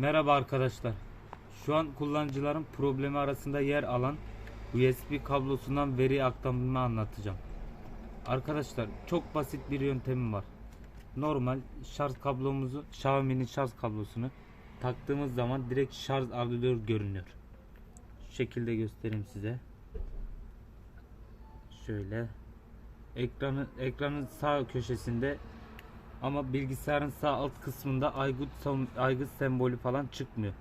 Merhaba arkadaşlar. Şu an kullanıcıların problemi arasında yer alan USB kablosundan veri aktarımını anlatacağım. Arkadaşlar çok basit bir yöntemim var. Normal şarj kablomuzu, Xiaomi'nin şarj kablosunu taktığımız zaman direkt şarj alıyor görünüyor. Şu şekilde göstereyim size. Şöyle ekranı ekranın sağ köşesinde ama bilgisayarın sağ alt kısmında aygıt, aygıt sembolü falan çıkmıyor.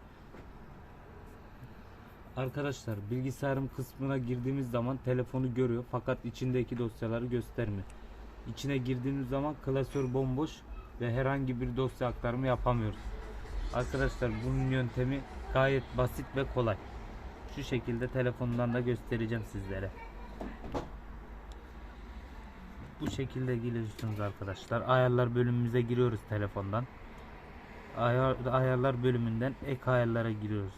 Arkadaşlar bilgisayarım kısmına girdiğimiz zaman telefonu görüyor fakat içindeki dosyaları göstermiyor. İçine girdiğimiz zaman klasör bomboş ve herhangi bir dosya aktarımı yapamıyoruz. Arkadaşlar bunun yöntemi gayet basit ve kolay. Şu şekilde telefondan da göstereceğim sizlere. Bu şekilde giriyorsunuz arkadaşlar. Ayarlar bölümümüze giriyoruz telefondan. Ayar, ayarlar bölümünden ek ayarlara giriyoruz.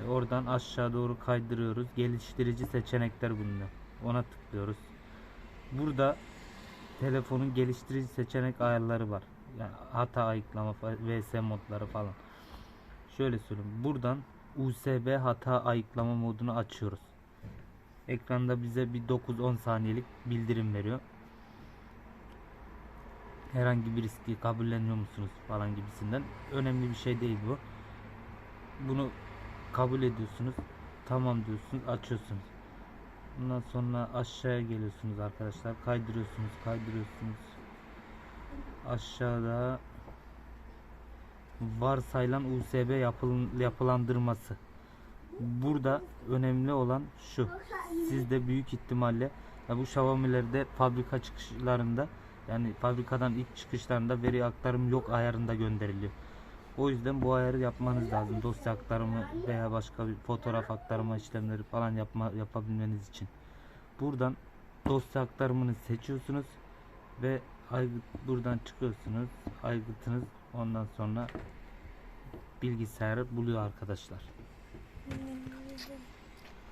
Ve oradan aşağı doğru kaydırıyoruz. Geliştirici seçenekler bulunuyor. Ona tıklıyoruz. Burada telefonun geliştirici seçenek ayarları var. Yani hata ayıklama, VS modları falan. Şöyle söyleyeyim. Buradan USB hata ayıklama modunu açıyoruz. Ekranda bize bir 9-10 saniyelik bildirim veriyor. Herhangi bir riski kabulleniyor musunuz falan gibisinden. Önemli bir şey değil bu. Bunu kabul ediyorsunuz. Tamam diyorsunuz. Açıyorsunuz. Bundan sonra aşağıya geliyorsunuz arkadaşlar. Kaydırıyorsunuz. Kaydırıyorsunuz. Aşağıda varsayılan USB yapıl- yapılandırması. Burada önemli olan şu. Sizde büyük ihtimalle ya bu Xiaomi'lerde fabrika çıkışlarında yani fabrikadan ilk çıkışlarında veri aktarım yok ayarında gönderiliyor. O yüzden bu ayarı yapmanız lazım. Dosya aktarımı veya başka bir fotoğraf aktarma işlemleri falan yapma, yapabilmeniz için. Buradan dosya aktarımını seçiyorsunuz ve aygıt buradan çıkıyorsunuz. Aygıtınız ondan sonra bilgisayarı buluyor arkadaşlar. and then